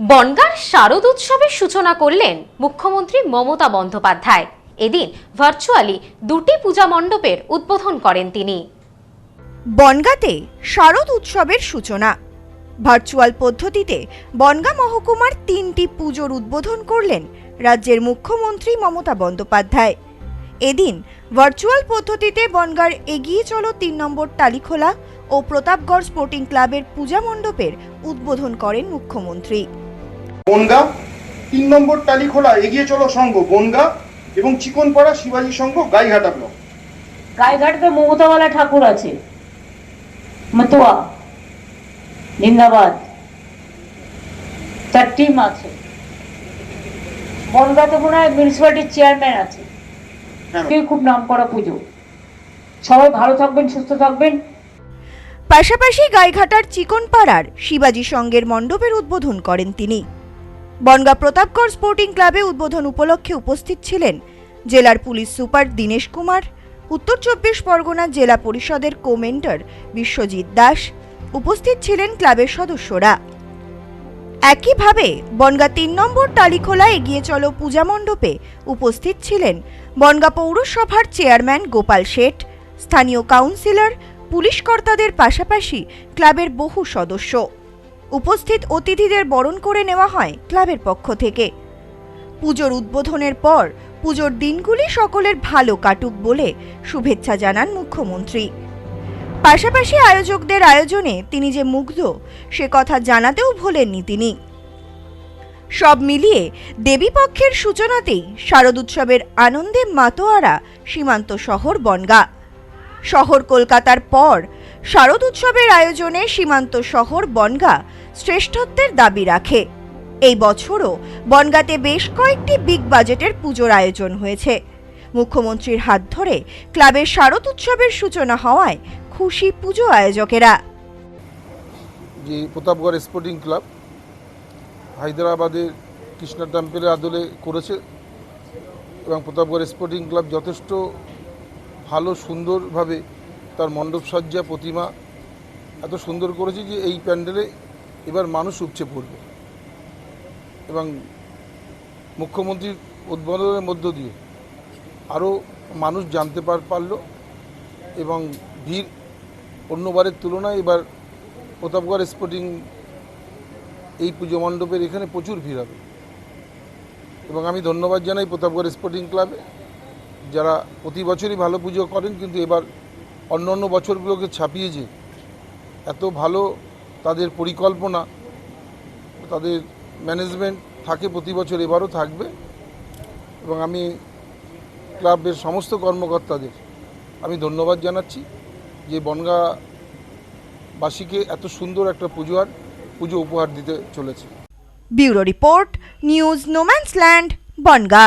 বনগাঁর শারদ উৎসবের সূচনা করলেন মুখ্যমন্ত্রী মমতা বন্দ্যোপাধ্যায়। এদিন ভার্চুয়ালি দুটি পূজা মণ্ডপের উদ্বোধন করেন তিনি। বনগাঁতে শারদ উৎসবের সূচনা। ভার্চুয়াল পদ্ধতিতে বনগাঁ মহকুমার তিনটি পুজোর উদ্বোধন করলেন রাজ্যের মুখ্যমন্ত্রী মমতা বন্দ্যোপাধ্যায়। এদিন ভার্চুয়াল পদ্ধতিতে বনগাঁর এগিয়ে চলো তিন নম্বর টালিখোলা ও প্রতাপগড় স্পোর্টিং ক্লাবের পূজা মণ্ডপের উদ্বোধন করেন মুখ্যমন্ত্রী। বনগা। তিন নম্বর টালিখোলা এগিয়ে চলো সংঘ বনগা এবং চিকনপাড়া শিবাজী সংঘ গাইঘাটা ব্লক। গাইঘাটে মমতাওয়ালা ঠাকুর আছে। মতুয়া জিন্দাবাদ তার টিম আছে। বনগাঁতে মনে হয় মিউনিসিপালিটির চেয়ারম্যান আছে। হ্যাঁ। খুব নাম করা পুজো। সবাই ভালো থাকবেন সুস্থ থাকবেন। পাশাপাশি গাইঘাটার চিকনপাড়ার শিবাজী সংঘের মণ্ডপের উদ্বোধন করেন তিনি। বনগাঁ প্রতাপগড় স্পোর্টিং ক্লাবে উদ্বোধন উপলক্ষে উপস্থিত ছিলেন জেলার পুলিশ সুপার দীনেশ কুমার, উত্তর চব্বিশ পরগনা জেলা পরিষদের কোমেন্টার বিশ্বজিৎ দাস, উপস্থিত ছিলেন ক্লাবের সদস্যরা। একইভাবে বনগাঁ তিন নম্বর টালিখোলা এগিয়ে চলো পূজা মণ্ডপে উপস্থিত ছিলেন বনগাঁ পৌরসভার চেয়ারম্যান গোপাল শেঠ, স্থানীয় কাউন্সিলর, পুলিশ কর্তাদের পাশাপাশি ক্লাবের বহু সদস্য। উপস্থিত অতিথিদের বরণ করে নেওয়া হয় ক্লাবের পক্ষ থেকে। পুজোর উদ্বোধনের পর পুজোর দিনগুলি সকলের ভালো কাটুক বলে শুভেচ্ছা জানান মুখ্যমন্ত্রী। পাশাপাশি আয়োজকদের আয়োজনে তিনি যে মুগ্ধ, সে কথা জানাতেও ভোলেননি তিনি। সব মিলিয়ে দেবীপক্ষের সূচনাতেই শারদ উৎসবের আনন্দে মাতোয়ারা সীমান্ত শহর বনগা। শহর কলকাতার পর শারদ উৎসবের আয়োজনে সীমান্ত শহর বনগা শ্রেষ্ঠত্বের দাবি রাখে। এই বছরও বনগাঁতে বেশ কয়েকটি বিগ বাজেটের পুজোর আয়োজন হয়েছে। মুখ্যমন্ত্রীর হাত ধরে ক্লাবের শারদ উৎসবের সূচনা হওয়ায় খুশি পুজো আয়োজকেরা। যে প্রতাপগড় স্পোর্টিং ক্লাব হায়দ্রাবাদের কৃষ্ণা টেম্পেলের আদলে করেছে এবং প্রতাপগড় স্পোর্টিং ক্লাব যথেষ্ট ভালো, সুন্দরভাবে তার মণ্ডপসজ্জা প্রতিমা এত সুন্দর করেছে যে এই প্যান্ডেলে এবার মানুষ উপচে পড়বে। এবং মুখ্যমন্ত্রীর উদ্বোধনের মধ্য দিয়ে আরও মানুষ জানতে পার, পারল এবং ভিড় অন্যবারের তুলনায় এবার প্রতাপগড় স্পোর্টিং এই পুজো মণ্ডপের এখানে প্রচুর ভিড় হবে। এবং আমি ধন্যবাদ জানাই প্রতাপগড় স্পোর্টিং ক্লাবে যারা প্রতি বছরই ভালো পুজো করেন, কিন্তু এবার অন্য অন্য বছরগুলোকে ছাপিয়ে যে এত ভালো তাদের পরিকল্পনা, তাদের ম্যানেজমেন্ট থাকে প্রতি বছর, এবারও থাকবে। এবং আমি ক্লাবের সমস্ত কর্মকর্তাদের, আমি ধন্যবাদ জানাচ্ছি যে বনগাঁবাসীকে এত সুন্দর একটা পুজো আর পুজো উপহার দিতে চলেছে। Bureau report, news no man's land Bongaon.